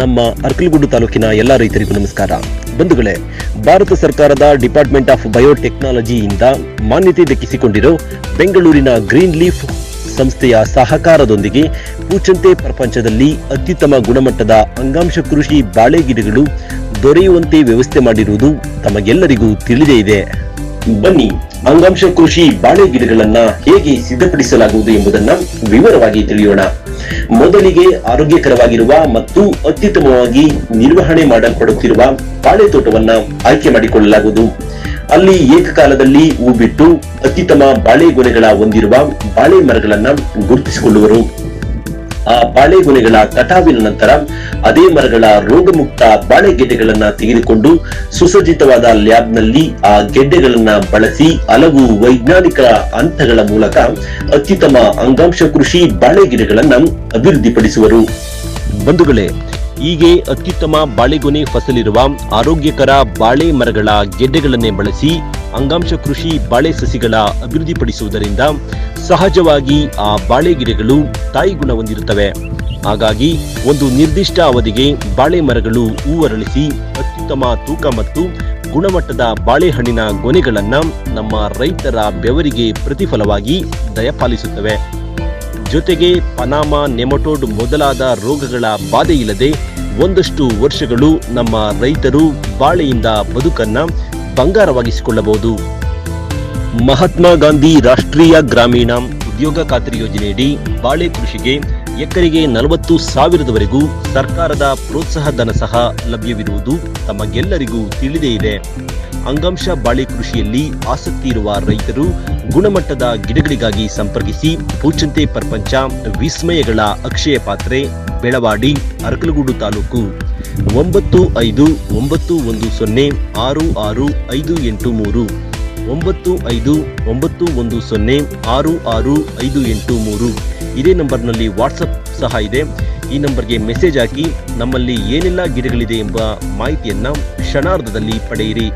ನಮ್ಮ ಅರ್ಕಲಗುಡ್ಡು ತಾಲೂಕಿನ ಎಲ್ಲ ರೈತರಿಗೂ ನಮಸ್ಕಾರ. ಬಂಧುಗಳೇ, ಭಾರತ ಸರ್ಕಾರದ ಡಿಪಾರ್ಟ್ಮೆಂಟ್ ಆಫ್ ಬಯೋಟೆಕ್ನಾಲಜಿಯಿಂದ ಮಾನ್ಯತೆ ದಕ್ಕಿಸಿಕೊಂಡಿರೋ ಬೆಂಗಳೂರಿನ ಗ್ರೀನ್ ಲೀಫ್ ಸಂಸ್ಥೆಯ ಸಹಕಾರದೊಂದಿಗೆ ಪೂಚಂತೆ ಪ್ರಪಂಚದಲ್ಲಿ ಅತ್ಯುತ್ತಮ ಗುಣಮಟ್ಟದ ಅಂಗಾಂಶ ಕೃಷಿ ಬಾಳೆ ಗಿಡಗಳು ದೊರೆಯುವಂತೆ ವ್ಯವಸ್ಥೆ ಮಾಡಿರುವುದು ತಮಗೆಲ್ಲರಿಗೂ ತಿಳಿದೇ ಇದೆ. ಬನ್ನಿ, ಅಂಗಾಂಶ ಕೃಷಿ ಬಾಳೆ ಗಿಡಗಳನ್ನ ಹೇಗೆ ಸಿದ್ಧಪಡಿಸಲಾಗುವುದು ಎಂಬುದನ್ನ ವಿವರವಾಗಿ ತಿಳಿಯೋಣ. ಮೊದಲಿಗೆ ಆರೋಗ್ಯಕರವಾಗಿರುವ ಮತ್ತು ಅತ್ಯುತ್ತಮವಾಗಿ ನಿರ್ವಹಣೆ ಮಾಡಲ್ಪಡುತ್ತಿರುವ ಬಾಳೆ ತೋಟವನ್ನ ಆಯ್ಕೆ ಮಾಡಿಕೊಳ್ಳಲಾಗುವುದು. ಅಲ್ಲಿ ಏಕಕಾಲದಲ್ಲಿ ಹೂ ಬಿಟ್ಟು ಅತ್ಯುತ್ತಮ ಬಾಳೆ ಗೊನೆಗಳ ಹೊಂದಿರುವ ಬಾಳೆ ಮರಗಳನ್ನ ಗುರುತಿಸಿಕೊಳ್ಳುವರು. ಆ ಬಾಳೆ ಗೊನೆಗಳ ಕಟಾವಿನ ನಂತರ ಅದೇ ಮರಗಳ ರೋಗಮುಕ್ತ ಬಾಳೆ ಗೆಡ್ಡೆಗಳನ್ನ ತೆಗೆದುಕೊಂಡು ಸುಸಜ್ಜಿತವಾದ ಲ್ಯಾಬ್ನಲ್ಲಿ ಆ ಗೆಡ್ಡೆಗಳನ್ನ ಬಳಸಿ ಹಲವು ವೈಜ್ಞಾನಿಕ ಹಂತಗಳ ಮೂಲಕ ಅತ್ಯುತ್ತಮ ಅಂಗಾಂಶ ಕೃಷಿ ಬಾಳೆ ಗಿಡಗಳನ್ನ ಅಭಿವೃದ್ಧಿಪಡಿಸುವರು. ಬಂಧುಗಳೇ, ಹೀಗೆ ಅತ್ಯುತ್ತಮ ಬಾಳೆಗೊನೆ ಫಸಲಿರುವ ಆರೋಗ್ಯಕರ ಬಾಳೆ ಮರಗಳ ಗೆಡ್ಡೆಗಳನ್ನೇ ಬಳಸಿ ಅಂಗಾಂಶ ಕೃಷಿ ಬಾಳೆ ಸಸಿಗಳ ಅಭಿವೃದ್ಧಿಪಡಿಸುವುದರಿಂದ ಸಹಜವಾಗಿ ಆ ಬಾಳೆ ಗಿಡಗಳು ತಾಯಿ ಗುಣ ಹೊಂದಿರುತ್ತವೆ. ಹಾಗಾಗಿ ಒಂದು ನಿರ್ದಿಷ್ಟ ಅವಧಿಗೆ ಬಾಳೆ ಮರಗಳು ಹೂವರಳಿಸಿ ಅತ್ಯುತ್ತಮ ತೂಕ ಮತ್ತು ಗುಣಮಟ್ಟದ ಬಾಳೆಹಣ್ಣಿನ ಗೊನೆಗಳನ್ನು ನಮ್ಮ ರೈತರ ಬೆವರಿಗೆ ಪ್ರತಿಫಲವಾಗಿ ದಯಪಾಲಿಸುತ್ತವೆ ಜೊತೆಗೆ ಪನಾಮ, ನೆಮಟೋಡ್ ಮೊದಲಾದ ರೋಗಗಳ ಬಾಧೆಯಿಲ್ಲದೆ ಒಂದಷ್ಟು ವರ್ಷಗಳು ನಮ್ಮ ರೈತರು ಬಾಳೆಯಿಂದ ಬದುಕನ್ನ ಬಂಗಾರವಾಗಿಸಿಕೊಳ್ಳಬಹುದು. ಮಹಾತ್ಮ ಗಾಂಧಿ ರಾಷ್ಟ್ರೀಯ ಗ್ರಾಮೀಣ ಉದ್ಯೋಗ ಖಾತ್ರಿ ಯೋಜನೆಯಡಿ ಬಾಳೆ ಕೃಷಿಗೆ ಎಕರೆಗೆ ನಲವತ್ತು ಸಾವಿರದವರೆಗೂ ಸರ್ಕಾರದ ಪ್ರೋತ್ಸಾಹ ಧನ ಸಹ ಲಭ್ಯವಿರುವುದು ತಮಗೆಲ್ಲರಿಗೂ ತಿಳಿದೇ ಇದೆ. ಅಂಗಾಂಶ ಬಾಳೆ ಕೃಷಿಯಲ್ಲಿ ಆಸಕ್ತಿ ಇರುವ ರೈತರು ಗುಣಮಟ್ಟದ ಗಿಡಗಳಿಗಾಗಿ ಸಂಪರ್ಕಿಸಿ ಪೂಚಂತೆ ಪ್ರಪಂಚ ವಿಸ್ಮಯಗಳ ಅಕ್ಷಯ ಪಾತ್ರೆ, ಬೆಳವಾಡಿ, ಅರಕಲಗೂಡು ತಾಲೂಕು ಒಂಬತ್ತು ಐದು ಒಂಬತ್ತು ಒಂದು ಸೊನ್ನೆ ಆರು ಆರು ಐದು ಎಂಟು ಮೂರು ಒಂಬತ್ತು ಐದು ಒಂಬತ್ತು ಒಂದು ಸೊನ್ನೆ ಆರು ಆರು ಐದು ಎಂಟು ಮೂರು. ಇದೇ ನಂಬರ್ನಲ್ಲಿ ವಾಟ್ಸಪ್ ಸಹ ಇದೆ. ಈ ನಂಬರ್ಗೆ ಮೆಸೇಜ್ ಹಾಕಿ ನಮ್ಮಲ್ಲಿ ಏನೆಲ್ಲ ಗಿಡಗಳಿದೆ ಎಂಬ ಮಾಹಿತಿಯನ್ನು ಕ್ಷಣಾರ್ಧದಲ್ಲಿ ಪಡೆಯಿರಿ.